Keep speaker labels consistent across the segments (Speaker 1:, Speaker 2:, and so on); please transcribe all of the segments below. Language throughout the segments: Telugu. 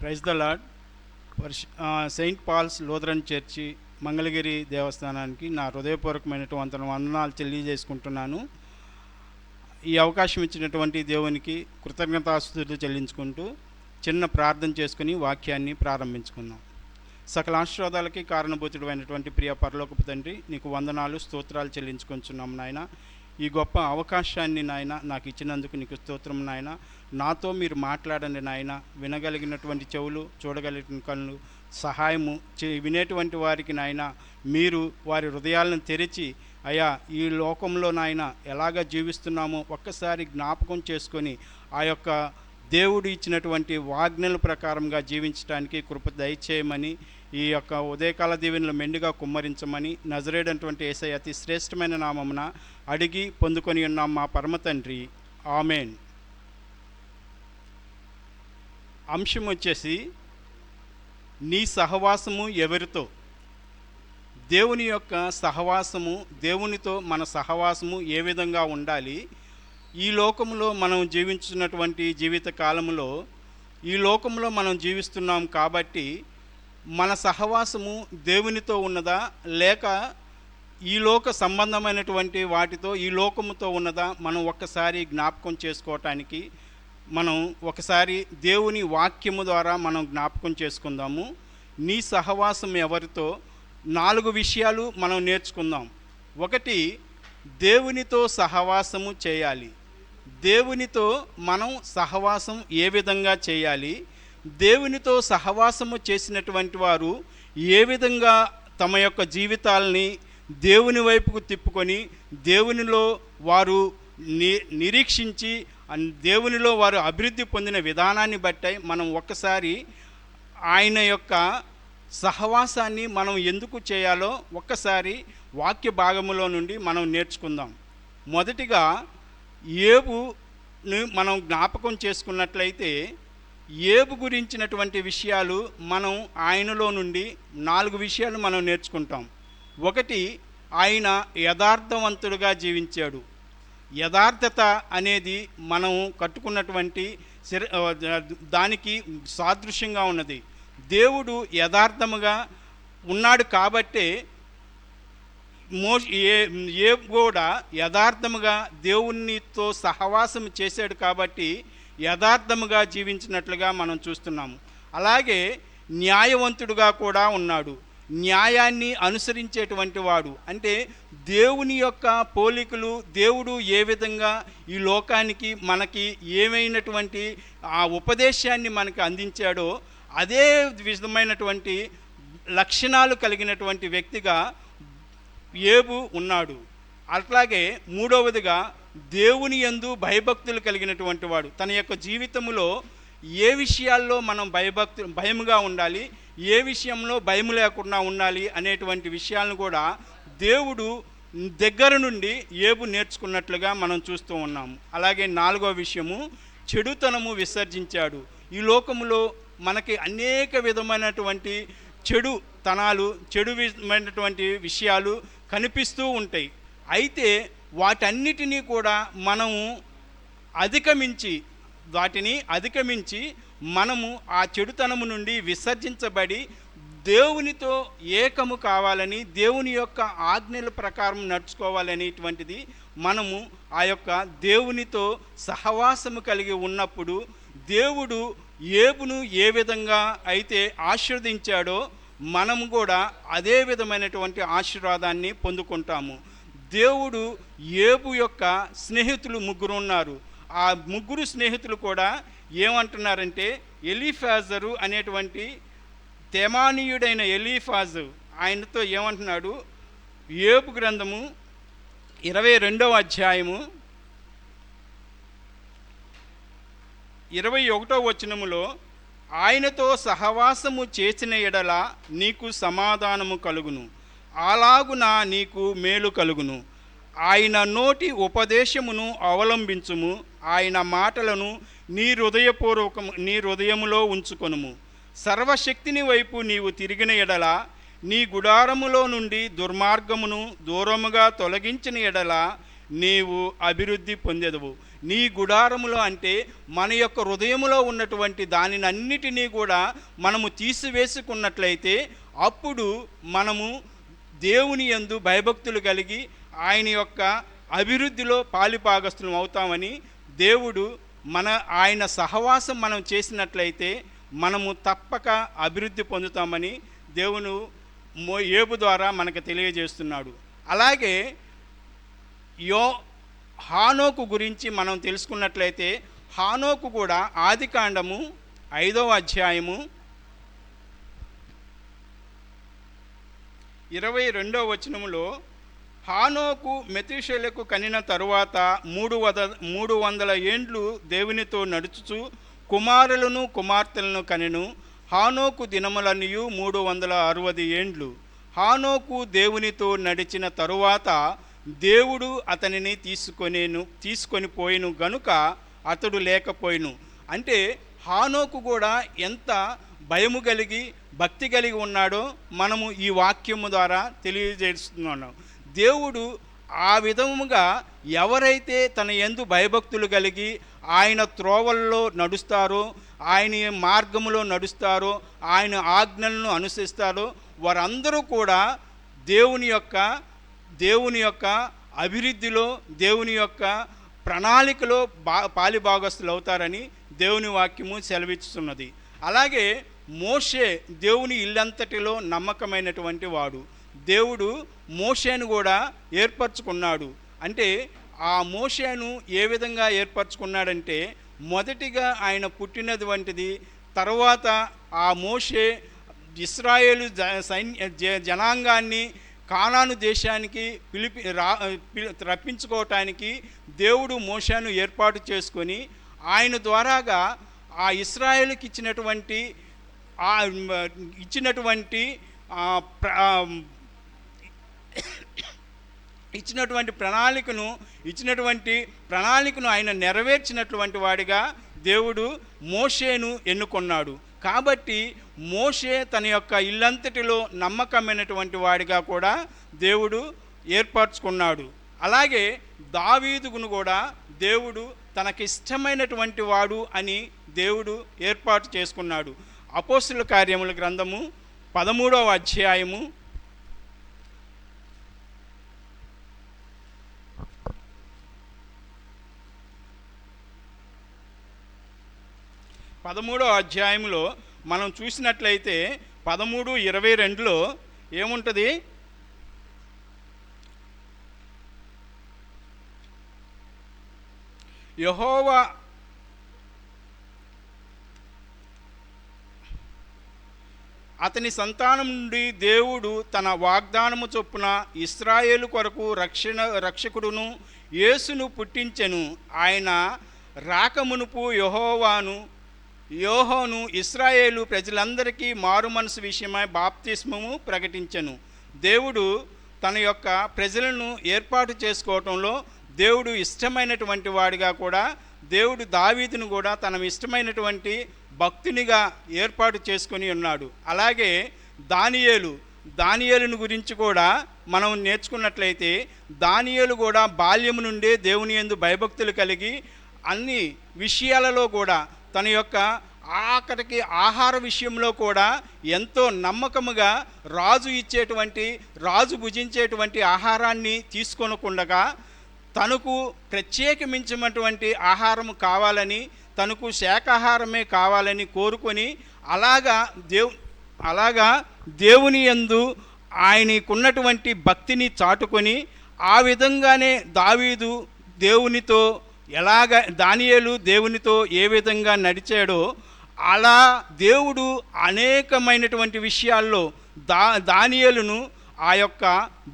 Speaker 1: Praise the lord Varsha saint Paul's Lutheran church Mangalagiri దేవస్థానానికి నా హృదయపూర్వకమైనటువంటి వందనాలు తెలియజేసుకుంటున్నాను. ఈ అవకాశం ఇచ్చినటువంటి దేవునికి కృతజ్ఞతాస్తుతులు చెల్లించుకుంటూ చిన్న ప్రార్థన చేసుకుని వాక్యాన్ని ప్రారంభించుకుందాం. సకల ఆశీర్వాదాలకి కారణభూతుడైనటువంటి ప్రియ పరలోకపు తండ్రి నీకు వందనాలు స్తోత్రాలు చెల్లించుకుంటున్నాం నాయన. ఈ గొప్ప అవకాశాన్ని నాయన నాకు ఇచ్చినందుకు నీకు స్తోత్రం నాయన. నాతో మీరు మాట్లాడండి నాయన. వినగలిగినటువంటి చెవులు చూడగలిగిన కళ్ళు సహాయము చే వినేటువంటి వారికి నాయన మీరు వారి హృదయాలను తెరిచి అయ్యా ఈ లోకంలో నాయన ఎలాగ జీవిస్తున్నామో ఒక్కసారి జ్ఞాపకం చేసుకొని ఆ యొక్క దేవుడు ఇచ్చినటువంటి వాజ్ఞల ప్రకారంగా జీవించడానికి కృప దయచేయమని ఈ యొక్క ఉదయకాల దీవెనలు మెండుగా కుమ్మరించమని నజరేడటువంటి ఏసై అతి శ్రేష్టమైన నామమున అడిగి పొందుకొని ఉన్నాం మా పరమ తండ్రి. ఆమెన్. అంశం వచ్చేసి నీ సహవాసము ఎవరితో? దేవుని యొక్క సహవాసము దేవునితో మన సహవాసము ఏ విధంగా ఉండాలి? ఈ లోకంలో మనం జీవించినటువంటి జీవిత కాలంలో ఈ లోకంలో మనం జీవిస్తున్నాం కాబట్టి మన సహవాసము దేవునితో ఉన్నదా? లేక ఈ లోక సంబంధమైనటువంటి వాటితో ఈ లోకముతో ఉన్నదా? మనం ఒక్కసారి జ్ఞాపకం చేసుకోవటానికి మనం ఒకసారి దేవుని వాక్యము ద్వారా మనం జ్ఞాపకం చేసుకుందాము. నీ సహవాసం ఎవరితో? నాలుగు విషయాలు మనం నేర్చుకుందాం. ఒకటి దేవునితో సహవాసము చేయాలి. దేవునితో మనం సహవాసం ఏ విధంగా చేయాలి? దేవునితో సహవాసము చేసినటువంటి వారు ఏ విధంగా తమ యొక్క జీవితాలని దేవుని వైపుకు తిప్పుకొని దేవునిలో వారు ని నిరీక్షించి దేవునిలో వారు అభివృద్ధి పొందిన విధానాన్ని బట్టి మనం ఒక్కసారి ఆయన యొక్క సహవాసాన్ని మనం ఎందుకు చేయాలో ఒక్కసారి వాక్య భాగములో నుండి మనం నేర్చుకుందాం. మొదటిగా ఏబును మనం జ్ఞాపకం చేసుకున్నట్లయితే ఏబు గురించినటువంటి విషయాలు మనం ఆయనలో నుండి నాలుగు విషయాలు మనం నేర్చుకుంటాం. ఒకటి ఆయన యథార్థవంతుడుగా జీవించాడు. యథార్థత అనేది మనం కట్టుకున్నటువంటి దానికి సాదృశ్యంగా ఉన్నది. దేవుడు యథార్థముగా ఉన్నాడు కాబట్టే మో ఏ ఏ కూడా యథార్థముగా దేవునితో సహవాసం చేశాడు కాబట్టి యథార్థముగా జీవించినట్లుగా మనం చూస్తున్నాము. అలాగే న్యాయవంతుడుగా కూడా ఉన్నాడు. న్యాయాన్ని అనుసరించేటువంటి వాడు. అంటే దేవుని యొక్క పోలికలు దేవుడు ఏ విధంగా ఈ లోకానికి మనకి ఏమైనటువంటి ఆ ఉపదేశాన్ని మనకి అందించాడో అదే విధమైనటువంటి లక్షణాలు కలిగినటువంటి వ్యక్తిగా ఏబు ఉన్నాడు. అట్లాగే మూడవదిగా దేవుని యందు భయభక్తులు కలిగినటువంటి వాడు. తన యొక్క జీవితంలో ఏ విషయాల్లో మనం భయభక్తు భయముగా ఉండాలి ఏ విషయంలో భయం లేకుండా ఉండాలి అనేటువంటి విషయాలను కూడా దేవుడు దగ్గర నుండి ఏబు నేర్చుకున్నట్లుగా మనం చూస్తూ ఉన్నాము. అలాగే నాలుగో విషయము చెడుతనము విసర్జించాడు. ఈ లోకములో మనకి అనేక విధమైనటువంటి చెడు తనాలు చెడు విధమైనటువంటి విషయాలు కనిపిస్తూ ఉంటాయి. అయితే వాటన్నిటినీ కూడా మనము అధిగమించి వాటిని అధిగమించి మనము ఆ చెడుతనము నుండి విసర్జించబడి దేవునితో ఏకము కావాలని దేవుని యొక్క ఆజ్ఞల ప్రకారం నడుచుకోవాలనేటువంటిది మనము ఆ యొక్క దేవునితో సహవాసము కలిగి ఉన్నప్పుడు దేవుడు ఏబును ఏ విధంగా అయితే ఆశీర్వదించాడో మనము కూడా అదే విధమైనటువంటి ఆశీర్వాదాన్ని పొందుకుంటాము. దేవుడు ఏబు యొక్క స్నేహితులు ముగ్గురు ఉన్నారు. ఆ ముగ్గురు స్నేహితులు కూడా ఏమంటున్నారంటే ఎలీఫాజరు అనేటువంటి తెమానీయుడైన ఎలీఫాజు ఆయనతో ఏమంటున్నాడు ఏబు గ్రంథము ఇరవై రెండవ అధ్యాయము ఇరవై ఒకటో వచనములో ఆయనతో సహవాసము చేసిన ఎడల నీకు సమాధానము కలుగును. అలాగున నీకు మేలు కలుగును. ఆయన నోటి ఉపదేశమును అవలంబించుము. ఆయన మాటలను నీ హృదయపూర్వకం నీ హృదయములో ఉంచుకొనుము. సర్వశక్తిని వైపు నీవు తిరిగిన ఎడల నీ గుడారములో నుండి దుర్మార్గమును దూరముగా తొలగించిన ఎడల నీవు అభివృద్ధి పొందెదవు. నీ గుడారములో అంటే మన యొక్క హృదయములో ఉన్నటువంటి దానిని అన్నిటినీ కూడా మనము తీసివేసుకున్నట్లయితే అప్పుడు మనము దేవుని యందు భయభక్తులు కలిగి ఆయన యొక్క అభివృద్ధిలో పాలిపాగస్తులం అవుతామని దేవుడు మన ఆయన సహవాసం మనం చేసినట్లయితే మనము తప్పక అభివృద్ధి పొందుతామని దేవుడు మో ఏబు ద్వారా మనకు తెలియజేస్తున్నాడు. అలాగే యో హానోకు గురించి మనం తెలుసుకున్నట్లయితే హానోకు కూడా ఆదికాండము ఐదవ అధ్యాయము ఇరవై రెండవ వచనంలో హానోకు మెతిషెలకు కనిన తరువాత మూడు వద మూడు వందల ఏండ్లు దేవునితో నడుచుచు కుమారులను కుమార్తెలను కనెను. హానోకు దినములనియు మూడు వందల అరవది ఏండ్లు. హానోకు దేవునితో నడిచిన తరువాత దేవుడు అతనిని తీసుకొనేను తీసుకొని పోయిను గనుక అతడు లేకపోయిను. అంటే హానోకు కూడా ఎంత భయము కలిగి భక్తి కలిగి ఉన్నాడో మనము ఈ వాక్యము ద్వారా తెలియజేస్తున్నాం దేవుడు ఆ విధముగా ఎవరైతే తన ఎందు భయభక్తులు కలిగి ఆయన త్రోవల్లో నడుస్తారో ఆయన మార్గములో నడుస్తారో ఆయన ఆజ్ఞలను అనుసరిస్తారో వారందరూ కూడా దేవుని యొక్క దేవుని యొక్క అభివృద్ధిలో దేవుని యొక్క ప్రణాళికలో బా పాలిభాగస్తులు అవుతారని దేవుని వాక్యము సెలవిస్తున్నది అలాగే మోషే దేవుని ఇల్లంతటిలో నమ్మకమైనటువంటి వాడు. దేవుడు మోషేను కూడా ఏర్పరచుకున్నాడు. అంటే ఆ మోషేను ఏ విధంగా ఏర్పరచుకున్నాడంటే మొదటిగా ఆయన పుట్టినది వంటిది తర్వాత ఆ మోషే ఇస్రాయేలు జ సైన్య జ- జనాంగాన్ని కానాను దేశానికి పిలిపి రా రప్పించుకోవటానికి దేవుడు మోషాను ఏర్పాటు చేసుకొని ఆయన ద్వారాగా ఆ ఇస్రాయేల్కి ఇచ్చినటువంటి ఇచ్చినటువంటి ఇచ్చినటువంటి ప్రణాళికను ఇచ్చినటువంటి ప్రణాళికను ఆయన నెరవేర్చినటువంటి వాడిగా దేవుడు మోషేను ఎన్నుకున్నాడు. కాబట్టి మోషే తన యొక్క ఇల్లంతటిలో నమ్మకమైనటువంటి వాడిగా కూడా దేవుడు ఏర్పరచుకున్నాడు. అలాగే దావీదుకును కూడా దేవుడు తనకిష్టమైనటువంటి వాడు అని దేవుడు ఏర్పాటు చేసుకున్నాడు. అపోస్తుల కార్యముల గ్రంథము పదమూడవ అధ్యాయము. పదమూడవ అధ్యాయంలో మనం చూసినట్లయితే పదమూడు ఇరవై రెండులో ఏముంటుంది? యహోవా అతని సంతానం నుండి దేవుడు తన వాగ్దానము చొప్పున ఇస్రాయేలు కొరకు రక్షణ రక్షకుడును యేసును పుట్టించెను. ఆయన రాకమునుపు యహోవాను యోహోను ఇస్రాయేలు ప్రజలందరికీ మారు మనసు విషయమై బాప్తిస్మము ప్రకటించెను. దేవుడు తన యొక్క ప్రజలను ఏర్పాటు చేసుకోవటంలో దేవుడు ఇష్టమైనటువంటి వాడిగా కూడా దేవుడు దావీదును కూడా తన ఇష్టమైనటువంటి భక్తునిగా ఏర్పాటు చేసుకొని ఉన్నాడు. అలాగే దానియేలు దానియేలును గురించి కూడా మనం నేర్చుకున్నట్లయితే దానియేలు కూడా బాల్యము నుండే దేవుని యందు భయభక్తులు కలిగి అన్ని విషయాలలో కూడా తన యొక్క ఆఖరికి ఆహార విషయంలో కూడా ఎంతో నమ్మకముగా రాజు ఇచ్చేటువంటి రాజు భుజించేటువంటి ఆహారాన్ని తీసుకొనకుండగా తనకు ప్రత్యేకమించినటువంటి ఆహారం కావాలని తనకు శాకాహారమే కావాలని కోరుకొని అలాగా దేవు అలాగా దేవుని యందు ఆయనకున్నటువంటి భక్తిని చాటుకొని ఆ విధంగానే దావీదు దేవునితో ఎలాగ దానియేలు దేవునితో ఏ విధంగా నడిచాడో అలా దేవుడు అనేకమైనటువంటి విషయాల్లో దా దానియేలును ఆ యొక్క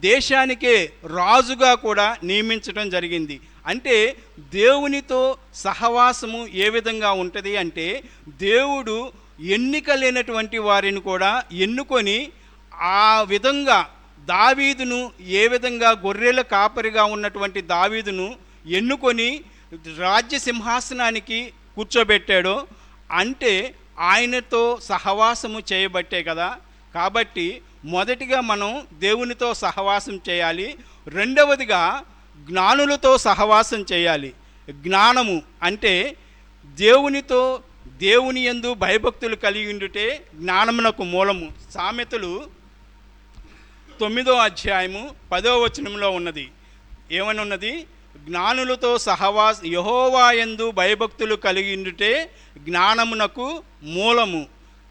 Speaker 1: దేశానికే రాజుగా కూడా నియమించడం జరిగింది. అంటే దేవునితో సహవాసము ఏ విధంగా ఉంటుంది అంటే దేవుడు ఎన్నిక లేనటువంటి వారిని కూడా ఎన్నుకొని ఆ విధంగా దావీదును ఏ విధంగా గొర్రెల కాపరిగా ఉన్నటువంటి దావీదును ఎన్నుకొని రాజ్య సింహాసనానికి కూర్చోబెట్టాడో అంటే ఆయనతో సహవాసము చేయబట్టే కదా. కాబట్టి మొదటిగా మనం దేవునితో సహవాసం చేయాలి. రెండవదిగా జ్ఞానులతో సహవాసం చేయాలి. జ్ఞానము అంటే దేవునితో దేవుని యందు భయభక్తులు కలిగి ఉండుటే జ్ఞానమునకు మూలము. సామెతలు తొమ్మిదో అధ్యాయము పదో వచనంలో ఉన్నది. ఏమని ఉన్నది జ్ఞానులతో సహవాస యహోవాయందు భయభక్తులు కలిగి ఉండుటే జ్ఞానమునకు మూలము.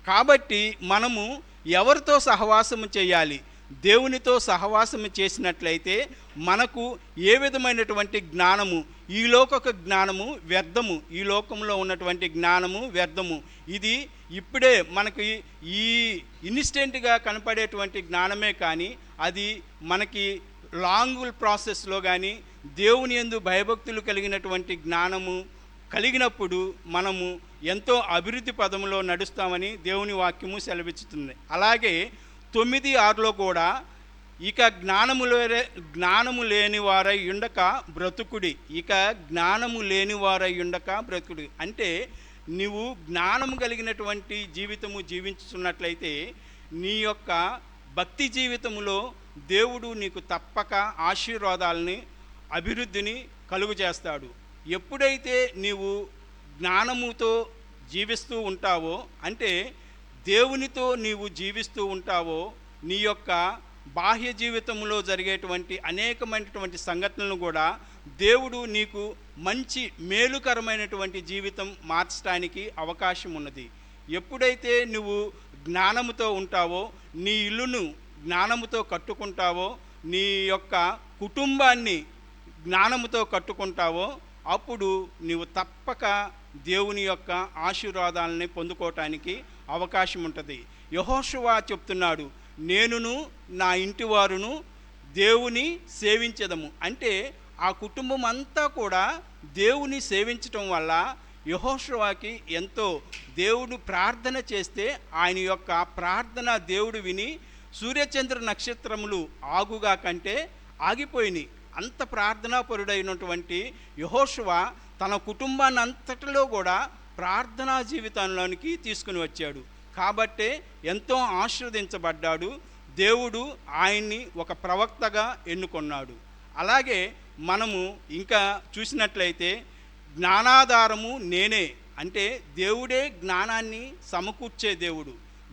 Speaker 1: కాబట్టి మనము ఎవరితో సహవాసము చేయాలి? దేవునితో సహవాసం చేసినట్లయితే మనకు ఏ విధమైనటువంటి జ్ఞానము ఈ లోకొక జ్ఞానము వ్యర్థము ఈ లోకంలో ఉన్నటువంటి జ్ఞానము వ్యర్థము. ఇది ఇప్పుడే మనకి ఈ ఇన్స్టెంట్గా కనపడేటువంటి జ్ఞానమే కానీ అది మనకి లాంగ్ ప్రాసెస్లో కానీ దేవుని యందు భయభక్తులు కలిగినటువంటి జ్ఞానము కలిగినప్పుడు మనము ఎంతో అభివృద్ధి పదంలో నడుస్తామని దేవుని వాక్యము సెలవిస్తుంది అలాగే తొమ్మిది ఆరులో కూడా ఇక జ్ఞానము లేరే జ్ఞానము లేని వారై ఉండక బ్రతుకుడి. ఇక జ్ఞానము లేని వారై ఉండక బ్రతుకుడి. అంటే నీవు జ్ఞానము కలిగినటువంటి జీవితము జీవించుతున్నట్లయితే నీ యొక్క భక్తి జీవితములో దేవుడు నీకు తప్పక ఆశీర్వాదాలని అభివృద్ధిని కలుగు చేస్తాడు ఎప్పుడైతే నీవు జ్ఞానముతో జీవిస్తూ ఉంటావో అంటే దేవునితో నీవు జీవిస్తూ ఉంటావో నీ యొక్క బాహ్య జీవితంలో జరిగేటువంటి అనేకమైనటువంటి సంఘటనలను కూడా దేవుడు నీకు మంచి మేలుకరమైనటువంటి జీవితం మార్చడానికి అవకాశం ఉన్నది ఎప్పుడైతే నువ్వు జ్ఞానముతో ఉంటావో నీ ఇల్లును జ్ఞానముతో కట్టుకుంటావో నీ యొక్క కుటుంబాన్ని జ్ఞానముతో కట్టుకుంటావో అప్పుడు నీవు తప్పక దేవుని యొక్క ఆశీర్వాదాలని పొందుకోవటానికి అవకాశం ఉంటుంది యహోషువా చెప్తున్నాడు నేనును నా ఇంటి వారును దేవుని సేవించదము. అంటే ఆ కుటుంబం అంతా కూడా దేవుని సేవించటం వల్ల యహోషువాకి ఎంతో దేవుడు ప్రార్థన చేస్తే ఆయన యొక్క ప్రార్థన దేవుడు విని సూర్యచంద్ర నక్షత్రములు ఆగుగా కంటే ఆగిపోయినాయి. అంత ప్రార్థనాపరుడైనటువంటి యహోషువ తన కుటుంబాన్ని అంతటిలో కూడా ప్రార్థనా జీవితంలోనికి తీసుకుని వచ్చాడు. కాబట్టే ఎంతో ఆశీర్వదించబడ్డాడు. దేవుడు ఆయన్ని ఒక ప్రవక్తగా ఎన్నుకున్నాడు. అలాగే మనము ఇంకా చూసినట్లయితే జ్ఞానాధారము నేనే అంటే దేవుడే జ్ఞానాన్ని సమకూర్చే దేవుడు.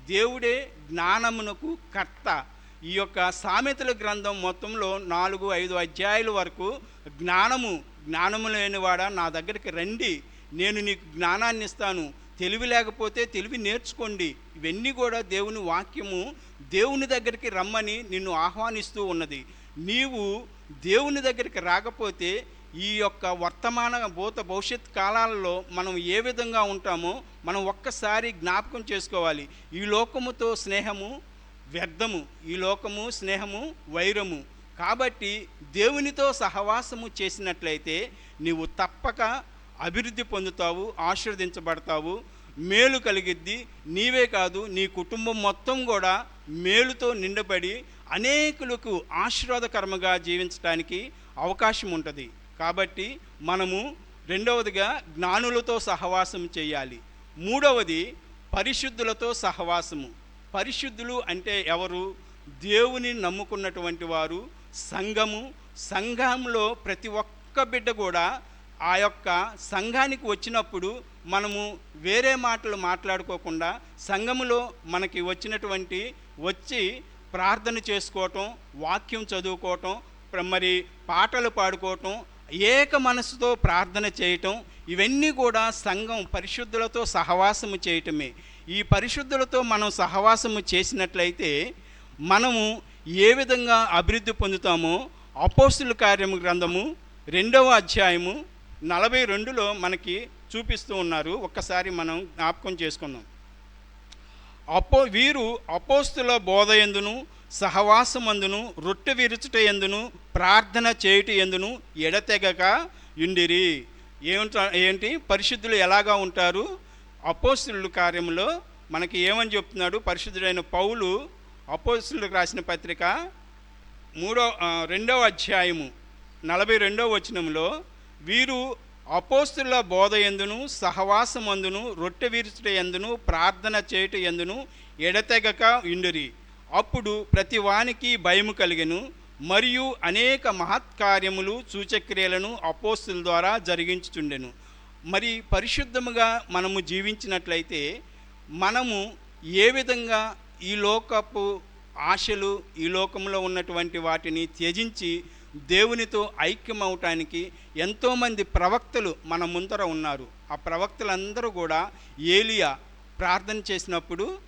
Speaker 1: దేవుడే జ్ఞానమునకు కర్త. ఈ యొక్క సామెతల గ్రంథం మొత్తంలో నాలుగు ఐదు అధ్యాయుల వరకు జ్ఞానము జ్ఞానము లేనివాడా నా దగ్గరికి రండి. నేను నీకు జ్ఞానాన్ని ఇస్తాను. తెలివి లేకపోతే తెలివి నేర్చుకోండి. ఇవన్నీ కూడా దేవుని వాక్యము దేవుని దగ్గరికి రమ్మని నిన్ను ఆహ్వానిస్తూ ఉన్నది. నీవు దేవుని దగ్గరికి రాకపోతే ఈ యొక్క వర్తమాన భూత భవిష్యత్ కాలాలలో మనం ఏ విధంగా ఉంటామో మనం ఒక్కసారి జ్ఞాపకం చేసుకోవాలి. ఈ లోకముతో స్నేహము వ్యర్థము. ఈ లోకము స్నేహము వైరము. కాబట్టి దేవునితో సహవాసము చేసినట్లయితే నీవు తప్పక అభివృద్ధి పొందుతావు ఆశీర్వదించబడతావు మేలు కలిగిద్ది. నీవే కాదు నీ కుటుంబం మొత్తం కూడా మేలుతో నిండబడి అనేకులకు ఆశీర్వాదకరముగా జీవించడానికి అవకాశం ఉంటుంది. కాబట్టి మనము రెండవదిగా జ్ఞానులతో సహవాసం చేయాలి. మూడవది పరిశుద్ధులతో సహవాసము. పరిశుద్ధులు అంటే ఎవరు? దేవుని నమ్ముకున్నటువంటి వారు సంఘము. సంఘంలో ప్రతి ఒక్క బిడ్డ కూడా ఆ యొక్క సంఘానికి వచ్చినప్పుడు మనము వేరే మాటలు మాట్లాడుకోకుండా సంఘములో మనకి వచ్చినటువంటి వచ్చి ప్రార్థన చేసుకోవటం వాక్యం చదువుకోవటం మరి పాటలు పాడుకోవటం ఏక మనసుతో ప్రార్థన చేయటం ఇవన్నీ కూడా సంఘం పరిశుద్ధులతో సహవాసము చేయటమే. ఈ పరిశుద్ధులతో మనం సహవాసము చేసినట్లయితే మనము ఏ విధంగా అభివృద్ధి పొందుతామో అపోస్తుల కార్యము గ్రంథము రెండవ అధ్యాయము నలభై రెండులో మనకి చూపిస్తూ ఉన్నారు. ఒక్కసారి మనం జ్ఞాపకం చేసుకుందాం. అపో వీరు అపోస్తుల బోధ ఎందును సహవాసమందును రొట్టె విరుచుట ఎందును ప్రార్థన చేయుట ఎందును ఎడతెగక ఉండిరి ఏమిట ఏంటి? పరిశుద్ధులు ఎలాగా ఉంటారు? అపోస్తుల కార్యంలో మనకి ఏమని చెప్తున్నాడు? పరిశుద్ధుడైన పౌలు అపోస్తులకు రాసిన పత్రిక మూడో రెండవ అధ్యాయము నలభై రెండవ వచనంలో వీరు అపోస్తుల బోధ ఎందును సహవాసమందును రొట్టె విరుచుట ఎందును ప్రార్థన చేయుట ఎందును ఎడతెగక ఇండురి. అప్పుడు ప్రతి వానికి భయము కలిగెను మరియు అనేక మహత్కార్యములు సూచక్రియలను అపోస్తుల ద్వారా జరిగించుచుండెను. మరి పరిశుద్ధముగా మనము జీవించినట్లయితే మనము ఏ విధంగా ఈ లోకపు ఆశలు ఈ లోకంలో ఉన్నటువంటి వాటిని త్యజించి దేవునితో ఐక్యమవటానికి ఎంతోమంది ప్రవక్తలు మన ముందర ఉన్నారు. ఆ ప్రవక్తలందరూ కూడా ఏలియా ప్రార్థన చేసినప్పుడు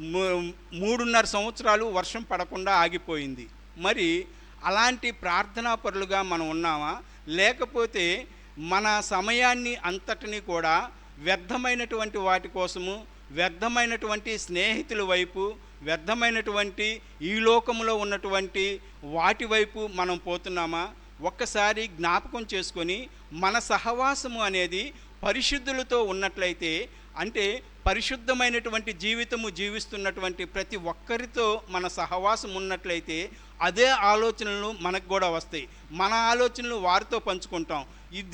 Speaker 1: మూడున్నర సంవత్సరాలు వర్షం పడకుండా ఆగిపోయింది. మరి అలాంటి ప్రార్థనాపరులుగా మనం ఉన్నామా? లేకపోతే మన సమయాన్ని అంతటిని కూడా వ్యర్థమైనటువంటి వాటి కోసము వ్యర్థమైనటువంటి స్నేహితుల వైపు వ్యర్థమైనటువంటి ఈ లోకంలో ఉన్నటువంటి వాటి వైపు మనం పోతున్నామా? ఒక్కసారి జ్ఞాపకం చేసుకొని మన సహవాసము అనేది పరిశుద్ధులతో ఉన్నట్లయితే అంటే పరిశుద్ధమైనటువంటి జీవితము జీవిస్తున్నటువంటి ప్రతి ఒక్కరితో మన సహవాసం ఉన్నట్లయితే అదే ఆలోచనలు మనకు కూడా వస్తాయి. మన ఆలోచనలు వారితో పంచుకుంటాం.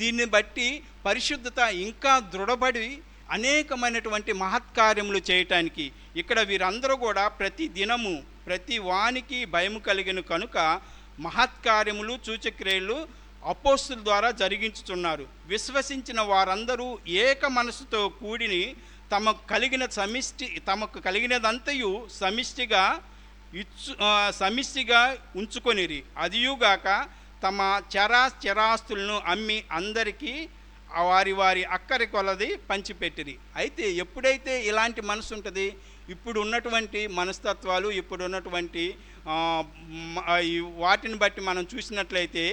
Speaker 1: దీన్ని బట్టి పరిశుద్ధత ఇంకా దృఢపడి అనేకమైనటువంటి మహత్కార్యములు చేయటానికి ఇక్కడ వీరందరూ కూడా ప్రతి దినము ప్రతి వానికి భయం కలిగిన కనుక మహత్కార్యములు సూచక్రియలు అపోస్తుల ద్వారా జరిగించుచున్నారు. విశ్వసించిన వారందరూ ఏక మనసుతో కూడిని తమకు కలిగిన సమిష్టి తమకు కలిగినదంతయు సమిష్టిగా ఇచ్చు సమిష్టిగా ఉంచుకొనిరి. అదియుగాక తమ చరా చరాస్తులను అమ్మి అందరికీ వారి వారి అక్కరి కొలది పంచిపెట్టిరి అయితే ఎప్పుడైతే ఇలాంటి మనసు ఉంటుంది ఇప్పుడు ఉన్నటువంటి మనస్తత్వాలు ఇప్పుడు ఉన్నటువంటి వాటిని బట్టి మనం చూసినట్లయితే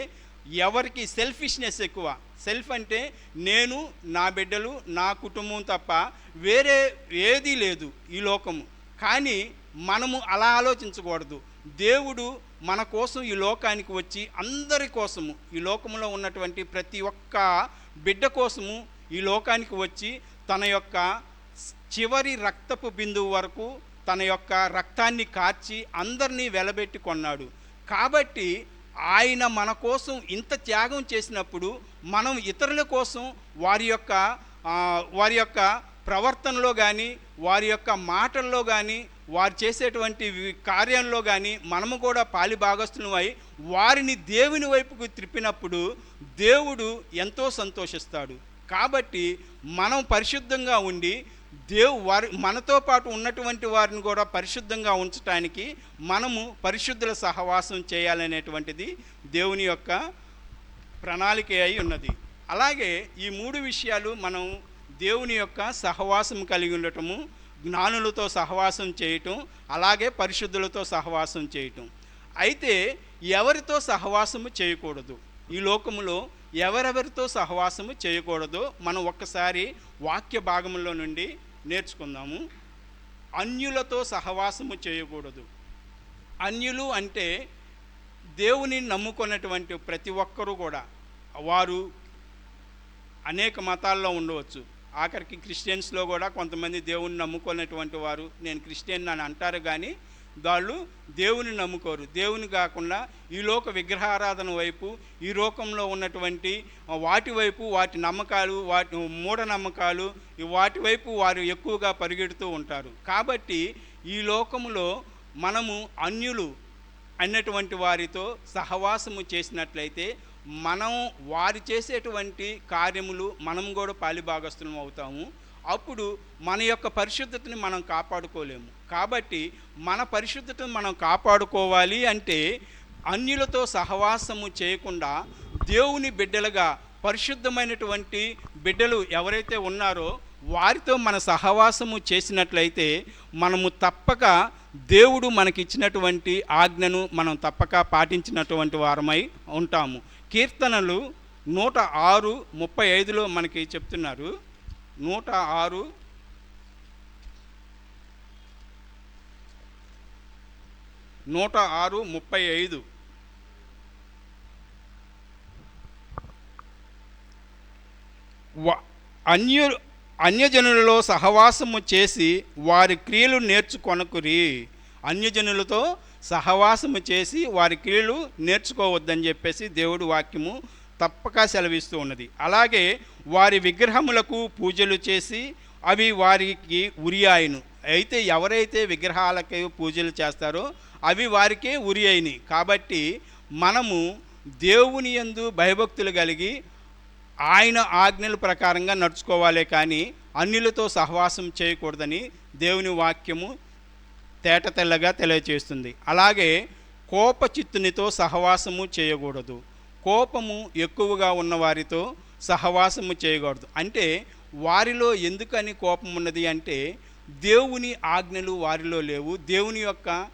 Speaker 1: ఎవరికి సెల్ఫిష్నెస్ ఎక్కువ. సెల్ఫ్ అంటే నేను నా బిడ్డలు నా కుటుంబం తప్ప వేరే ఏదీ లేదు ఈ లోకము. కానీ మనము అలా ఆలోచించకూడదు. దేవుడు మన కోసం ఈ లోకానికి వచ్చి అందరి కోసము ఈ లోకంలో ఉన్నటువంటి ప్రతి ఒక్క బిడ్డ కోసము ఈ లోకానికి వచ్చి తన యొక్క చివరి రక్తపు బిందువు వరకు తన యొక్క రక్తాన్ని కార్చి అందరినీ వెలబెట్టి కొన్నాడు. కాబట్టి ఆయన మన కోసం ఇంత త్యాగం చేసినప్పుడు మనం ఇతరుల కోసం వారి యొక్క వారి యొక్క ప్రవర్తనలో కానీ వారి యొక్క మాటల్లో కానీ వారు చేసేటువంటి కార్యంలో కానీ మనము కూడా పాలి భాగస్తులమై వారిని దేవుని వైపుకు త్రిప్పినప్పుడు దేవుడు ఎంతో సంతోషిస్తాడు. కాబట్టి మనం పరిశుద్ధంగా ఉండి దేవు వారి మనతో పాటు ఉన్నటువంటి వారిని కూడా పరిశుద్ధంగా ఉంచటానికి మనము పరిశుద్ధుల సహవాసం చేయాలనేటువంటిది దేవుని యొక్క ప్రణాళిక అయి ఉన్నది. అలాగే ఈ మూడు విషయాలు మనం దేవుని యొక్క సహవాసం కలిగి ఉండటము జ్ఞానులతో సహవాసం చేయటం అలాగే పరిశుద్ధులతో సహవాసం చేయటం. అయితే ఎవరితో సహవాసము చేయకూడదు? ఈ లోకములో ఎవరెవరితో సహవాసము చేయకూడదో మనం ఒక్కసారి వాక్య భాగంలో నుండి నేర్చుకుందాము. అన్యులతో సహవాసము చేయకూడదు. అన్యులు అంటే దేవుని నమ్ముకున్నటువంటి ప్రతి ఒక్కరూ కూడా. వారు అనేక మతాల్లో ఉండవచ్చు. ఆఖరికి క్రిస్టియన్స్లో కూడా కొంతమంది దేవుని నమ్ముకున్నటువంటి వారు నేను క్రిస్టియన్ అని అంటారు కానీ వాళ్ళు దేవుని నమ్ముకోరు. దేవుని కాకుండా ఈ లోక విగ్రహారాధన వైపు ఈ లోకంలో ఉన్నటువంటి వాటి వైపు వాటి నమ్మకాలు వాటి మూఢనమ్మకాలు వాటి వైపు వారు ఎక్కువగా పరిగెడుతూ ఉంటారు. కాబట్టి ఈ లోకంలో మనము అన్యులు అన్నటువంటి వారితో సహవాసము చేసినట్లయితే మనం వారు చేసేటువంటి కార్యములు మనం కూడా పాలిభాగస్తులం అవుతాము. అప్పుడు మన యొక్క పరిశుద్ధతని మనం కాపాడుకోలేము. కాబట్టి మన పరిశుద్ధతను మనం కాపాడుకోవాలి అంటే అన్యులతో సహవాసము చేయకుండా దేవుని బిడ్డలుగా పరిశుద్ధమైనటువంటి బిడ్డలు ఎవరైతే ఉన్నారో వారితో మన సహవాసము చేసినట్లయితే మనము తప్పక దేవుడు మనకిచ్చినటువంటి ఆజ్ఞను మనం తప్పక పాటించినటువంటి వారమై ఉంటాము. కీర్తనలు నూట ఆరు ముప్పై ఐదులో మనకి చెప్తున్నారు. నూట ఆరు నూట ఆరు ముప్పై ఐదు. వ- అన్యు అన్యజనులలో సహవాసము చేసి వారి క్రియలు నేర్చుకొనకురి. అన్యజనులతో సహవాసము చేసి వారి క్రియలు నేర్చుకోవద్దని చెప్పేసి దేవుడు వాక్యము తప్పక సెలవిస్తూ ఉన్నది. అలాగే వారి విగ్రహములకు పూజలు చేసి అవి వారికి ఉరియాయను అయితే ఎవరైతే విగ్రహాలకి పూజలు చేస్తారో అవి వారికే ఉరి అయినాయి. కాబట్టి మనము దేవుని యందు భయభక్తులు కలిగి ఆయన ఆజ్ఞల ప్రకారంగా నడుచుకోవాలే కానీ అన్యులతో సహవాసం చేయకూడదని దేవుని వాక్యము తేట తెల్లగా తెలియచేస్తుంది. అలాగే కోపచిత్తునితో సహవాసము చేయకూడదు. కోపము ఎక్కువగా ఉన్న వారితో సహవాసము చేయకూడదు. అంటే వారిలో ఎందుకని కోపం ఉన్నది అంటే దేవుని ఆజ్ఞలు వారిలో లేవు. దేవుని యొక్క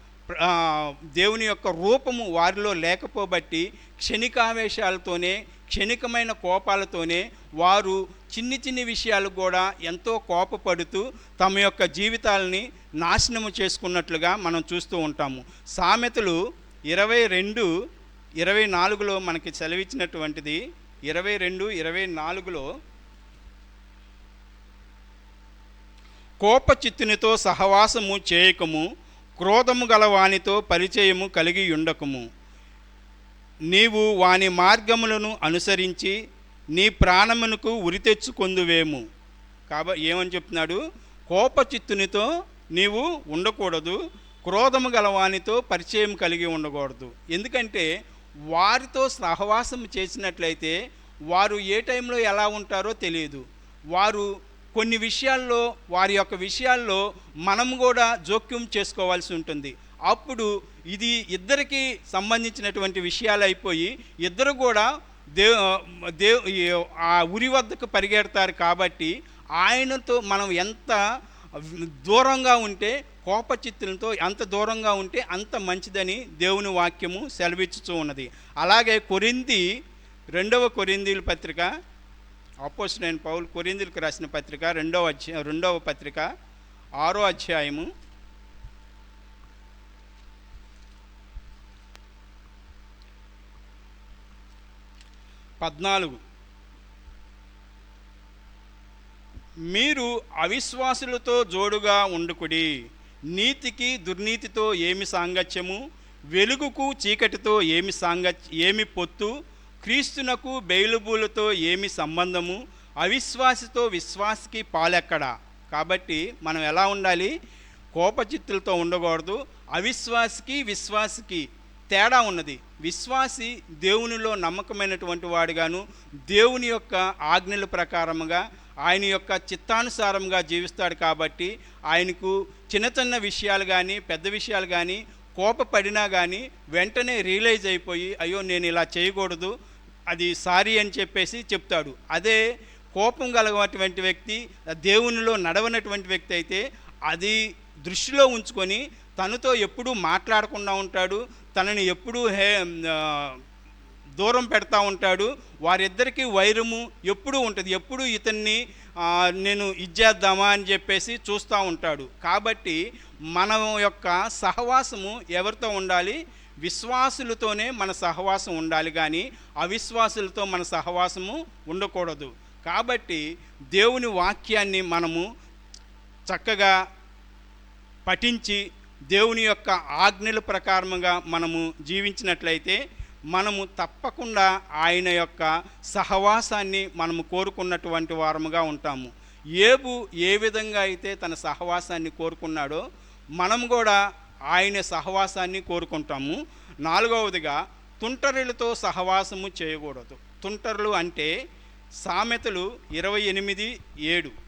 Speaker 1: దేవుని యొక్క రూపము వారిలో లేకపోబట్టి క్షణికావేశాలతోనే క్షణికమైన కోపాలతోనే వారు చిన్ని చిన్ని విషయాలు కూడా ఎంతో కోపపడుతూ తమ యొక్క జీవితాలని నాశనము చేసుకున్నట్లుగా మనం చూస్తూ ఉంటాము. సామెతలు ఇరవై రెండు ఇరవై నాలుగులో మనకి సెలవిచ్చినటువంటిది. ఇరవై రెండు ఇరవై నాలుగులో కోపచిత్తునితో సహవాసము చేయకము క్రోధము గల వానితో పరిచయము కలిగి ఉండకము. నీవు వాని మార్గములను అనుసరించి నీ ప్రాణమునకు ఉరి తెచ్చుకొందువేము. కాబట్టి ఏమని చెప్తున్నాడు? కోపచిత్తునితో నీవు ఉండకూడదు క్రోధము గలవానితో పరిచయం కలిగి ఉండకూడదు. ఎందుకంటే వారితో సహవాసం చేసినట్లయితే వారు ఏ టైంలో ఎలా ఉంటారో తెలియదు. వారు కొన్ని విషయాల్లో వారి యొక్క విషయాల్లో మనం కూడా జోక్యం చేసుకోవాల్సి ఉంటుంది. అప్పుడు ఇది ఇద్దరికి సంబంధించినటువంటి విషయాలు అయిపోయి ఇద్దరు కూడా దే దేవ్ ఆ ఉరి వద్దకు పరిగెడతారు కాబట్టి ఆయనతో మనం ఎంత దూరంగా ఉంటే కోపచిత్తులతో ఎంత దూరంగా ఉంటే అంత మంచిదని దేవుని వాక్యము సెలవిచ్చుతూ ఉన్నది. అలాగే కొరింది రెండవ కొరిందీల పత్రిక అపోజిట్ నేను పౌల్ కొరిందులకు రాసిన పత్రిక రెండవ అధ్యాయ రెండవ పత్రిక ఆరో అధ్యాయము పద్నాలుగు. మీరు అవిశ్వాసులతో జోడుగా ఉండుకుడి. నీతికి దుర్నీతితో ఏమి సాంగత్యము? వెలుగుకు చీకటితో ఏమి సాంగ ఏమి పొత్తు? క్రీస్తునకు బెయిలుబూలతో ఏమి సంబంధము? అవిశ్వాసితో విశ్వాసికి పాలెక్కడా? కాబట్టి మనం ఎలా ఉండాలి? కోపచిత్తులతో ఉండకూడదు. అవిశ్వాసికి విశ్వాసికి తేడా ఉన్నది. విశ్వాసి దేవునిలో నమ్మకమైనటువంటి వాడుగాను దేవుని యొక్క ఆజ్ఞల ప్రకారముగా ఆయన యొక్క చిత్తానుసారంగా జీవిస్తాడు కాబట్టి ఆయనకు చిన్న చిన్న విషయాలు కానీ పెద్ద విషయాలు కానీ కోపపడినా కానీ వెంటనే రియలైజ్ అయిపోయి అయ్యో నేను ఇలా చేయకూడదు అది సారీ అని చెప్పేసి చెప్తాడు. అదే కోపం కలగటువంటి వ్యక్తి దేవునిలో నడవనటువంటి వ్యక్తి అయితే అది దృష్టిలో ఉంచుకొని తనతో ఎప్పుడూ మాట్లాడకుండా ఉంటాడు తనని ఎప్పుడూ హే దూరం పెడతా ఉంటాడు. వారిద్దరికీ వైరము ఎప్పుడూ ఉంటుంది. ఎప్పుడూ ఇతన్ని నేను ఇచ్చేద్దామా అని చెప్పేసి చూస్తూ ఉంటాడు. కాబట్టి మన యొక్క సహవాసము ఎవరితో ఉండాలి? విశ్వాసులతోనే మన సహవాసం ఉండాలి కానీ అవిశ్వాసులతో మన సహవాసము ఉండకూడదు. కాబట్టి దేవుని వాక్యాన్ని మనము చక్కగా పఠించి దేవుని యొక్క ఆజ్ఞల ప్రకారముగా మనము జీవించినట్లయితే మనము తప్పకుండా ఆయన యొక్క సహవాసాన్ని మనము కోరుకున్నటువంటి వారముగా ఉంటాము. ఏబు ఏ విధంగా అయితే తన సహవాసాన్ని కోరుకున్నాడో మనం కూడా ఆయన సహవాసాన్ని కోరుకుంటాము. నాలుగవదిగా తుంటరులతో సహవాసము చేయకూడదు. తుంటరులు అంటే సామెతలు ఇరవై ఎనిమిది ఏడు.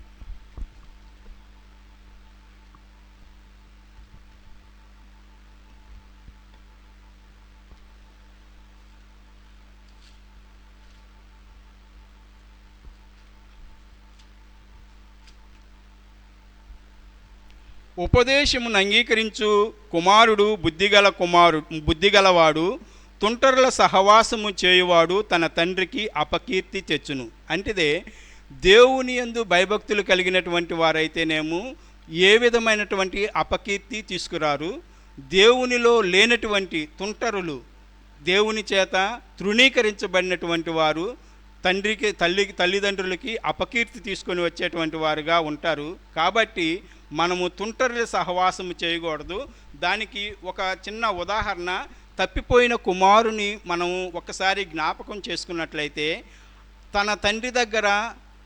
Speaker 1: ఉపదేశమును అంగీకరించు కుమారుడు బుద్ధిగల కుమారు బుద్ధిగలవాడు తుంటరుల సహవాసము చేయువాడు తన తండ్రికి అపకీర్తి తెచ్చును. అంటే దేవుని యందు భయభక్తులు కలిగినటువంటి వారైతేనేమో ఏ విధమైనటువంటి అపకీర్తి తీసుకురారు? దేవునిలో లేనటువంటి తుంటరులు దేవుని చేత తృణీకరించబడినటువంటి వారు తండ్రికి తల్లికి తల్లిదండ్రులకి అపకీర్తి తీసుకొని వచ్చేటువంటి వారుగా ఉంటారు. కాబట్టి మనము తుంటరుల సహవాసము చేయకూడదు. దానికి ఒక చిన్న ఉదాహరణ తప్పిపోయిన కుమారుని మనము ఒకసారి జ్ఞాపకం చేసుకున్నట్లయితే తన తండ్రి దగ్గర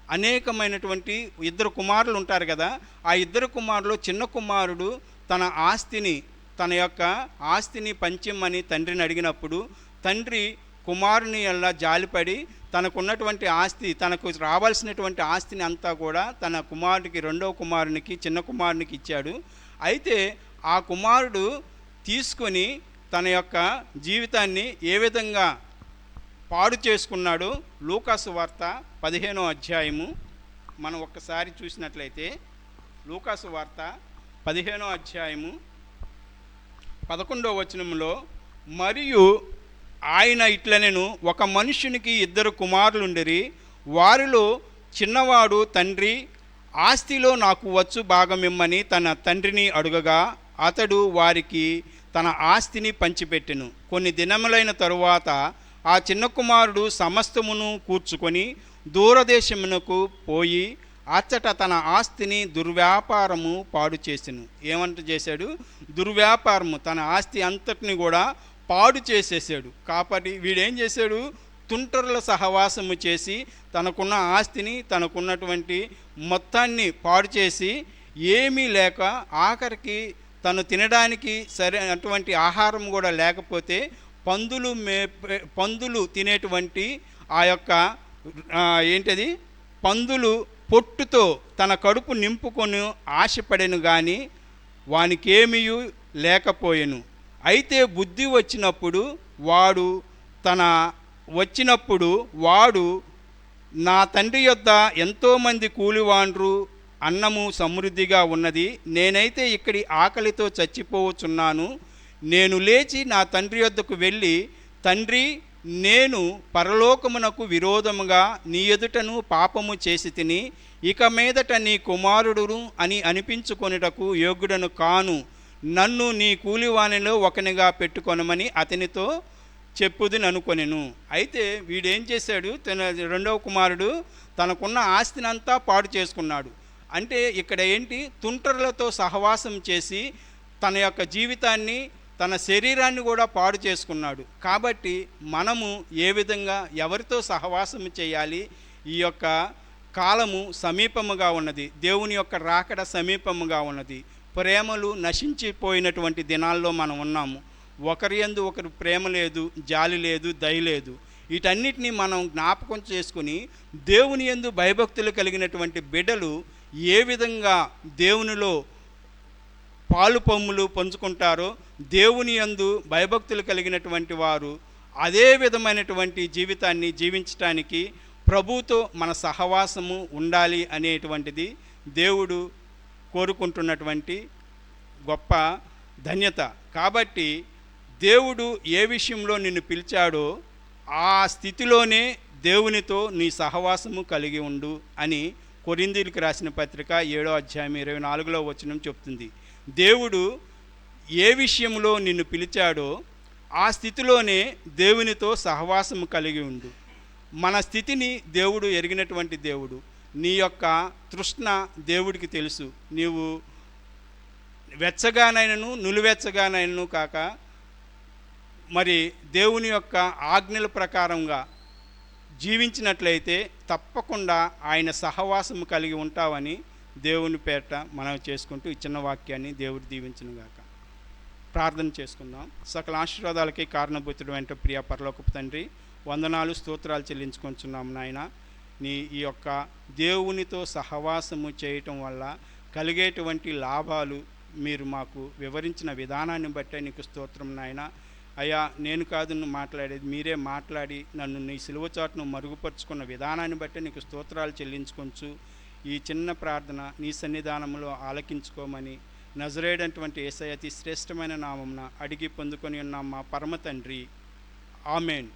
Speaker 1: అనేకమైనటువంటి ఇద్దరు కుమారులు ఉంటారు కదా ఆ ఇద్దరు కుమారులు చిన్న కుమారుడు తన ఆస్తిని తన యొక్క ఆస్తిని పంచిమ్మని తండ్రిని అడిగినప్పుడు తండ్రి కుమారుని ఎలా జాలిపడి తనకున్నటువంటి ఆస్తి తనకు రావాల్సినటువంటి ఆస్తిని అంతా కూడా తన కుమారుడికి రెండవ కుమారునికి చిన్న కుమారునికి ఇచ్చాడు. అయితే ఆ కుమారుడు తీసుకొని తన యొక్క జీవితాన్ని ఏ విధంగా పాడు చేసుకున్నాడు లూకాసు వార్త పదిహేనో అధ్యాయము మనం ఒక్కసారి చూసినట్లయితే లూకాసు వార్త పదిహేనో అధ్యాయము పదకొండో వచనంలో మరియు ఆయన ఇట్లనెను ఒక మనుషునికి ఇద్దరు కుమారులుండిరి. వారిలో చిన్నవాడు తండ్రి ఆస్తిలో నాకు వచ్చు భాగమిమ్మని తన తండ్రిని అడుగగా అతడు వారికి తన ఆస్తిని పంచిపెట్టెను. కొన్ని దినములైన తరువాత ఆ చిన్న కుమారుడు సమస్తమును కూర్చుకొని దూరదేశమునకు పోయి అచ్చట తన ఆస్తిని దుర్వ్యాపారము పాడు చేసెను. ఏమంట చేశాడు? దుర్వ్యాపారము తన ఆస్తి అంతటిని కూడా పాడు చేసేసాడు. కాబట్టి వీడేం చేశాడు? తుంటరుల సహవాసము చేసి తనకున్న ఆస్తిని తనకున్నటువంటి మొత్తాన్ని పాడు చేసి ఏమీ లేక ఆఖరికి తను తినడానికి సరే అటువంటి ఆహారం కూడా లేకపోతే పందులు మే పందులు తినేటువంటి ఆ యొక్క ఏంటది? పందులు పొట్టుతో తన కడుపు నింపుకొని ఆశపడెను కానీ వానికేమీయు లేకపోయెను. అయితే బుద్ధి వచ్చినప్పుడు వాడు తన వచ్చినప్పుడు వాడు నా తండ్రి యొద్ద ఎంతోమంది కూలివాండ్రు అన్నము సమృద్ధిగా ఉన్నది. నేనైతే ఇక్కడి ఆకలితో చచ్చిపోవచున్నాను నేను లేచి నా తండ్రి యొద్దకు వెళ్ళి తండ్రి నేను పరలోకమునకు విరోధముగా నీ ఎదుటను పాపము చేసి తిని ఇక మీదట నీ కుమారుడును అని అనిపించుకొనుటకు యోగ్యుడను కాను. నన్ను నీ కూలివాణిలో ఒకనిగా పెట్టుకొనమని అతనితో చెప్పుది అనుకొనెను. అయితే వీడేం చేశాడు? తన రెండవ కుమారుడు తనకున్న ఆస్తినంతా పాడు చేసుకున్నాడు. అంటే ఇక్కడ ఏంటి? తుంటరులతో సహవాసం చేసి తన యొక్క జీవితాన్ని తన శరీరాన్ని కూడా పాడు చేసుకున్నాడు. కాబట్టి మనము ఏ విధంగా ఎవరితో సహవాసం చేయాలి? ఈ యొక్క కాలము సమీపముగా ఉన్నది. దేవుని యొక్క రాకడ సమీపముగా ఉన్నది. ప్రేమలు నశించిపోయినటువంటి దినాల్లో మనం ఉన్నాము. ఒకరి యందు ఒకరు ప్రేమ లేదు జాలి లేదు దయ లేదు. వీటన్నిటిని మనం జ్ఞాపకం చేసుకుని దేవుని యందు భయభక్తులు కలిగినటువంటి బిడ్డలు ఏ విధంగా దేవునిలో పాలు పొమ్ములు పంచుకుంటారో దేవుని యందు భయభక్తులు కలిగినటువంటి వారు అదే విధమైనటువంటి జీవితాన్ని జీవించటానికి ప్రభుతో మన సహవాసము ఉండాలి అనేటువంటిది దేవుడు కోరుకుంటున్నటువంటి గొప్ప ధన్యత. కాబట్టి దేవుడు ఏ విషయంలో నిన్ను పిలిచాడో ఆ స్థితిలోనే దేవునితో నీ సహవాసము కలిగి ఉండు అని కొరిందీలకు రాసిన పత్రిక ఏడో అధ్యాయం ఇరవై నాలుగులో వచనం చెప్తుంది. దేవుడు ఏ విషయంలో నిన్ను పిలిచాడో ఆ స్థితిలోనే దేవునితో సహవాసము కలిగి ఉండు. మన స్థితిని దేవుడు ఎరిగినటువంటి దేవుడు. నీ యొక్క తృష్ణ దేవుడికి తెలుసు. నీవు వెచ్చగానైనను నులివెచ్చగానైనను కాక మరి దేవుని యొక్క ఆజ్ఞల ప్రకారంగా జీవించినట్లయితే తప్పకుండా ఆయన సహవాసము కలిగి ఉంటావని దేవుని పేట మనం చేసుకుంటూ ఇచ్చిన చిన్న వాక్యాన్ని దేవుడు దీవించునుగాక ప్రార్థన చేసుకుందాం. సకల ఆశీర్వాదాలకి కారణభూతుడు వెంట ప్రియ పరలోకపు తండ్రి వందనాలు స్తోత్రాలు చెల్లించుకుంటున్నాం నాయన. నీ ఈ యొక్క దేవునితో సహవాసము చేయటం వల్ల కలిగేటువంటి లాభాలు మీరు మాకు వివరించిన విధానాన్ని బట్టే నీకు స్తోత్రం నాయన. అయ్యా నేను కాదు నువ్వు మాట్లాడేది మీరే మాట్లాడి నన్ను నీ సిలువ చాటును మరుగుపరుచుకున్న విధానాన్ని బట్టి నీకు స్తోత్రాలు చెల్లించుకొంచు. ఈ చిన్న ప్రార్థన నీ సన్నిధానంలో ఆలకించుకోమని నజరేడటువంటి ఏసయ్య అతి శ్రేష్టమైన నామంన అడిగి పొందుకొని ఉన్న మా పరమ తండ్రి. ఆమెన్.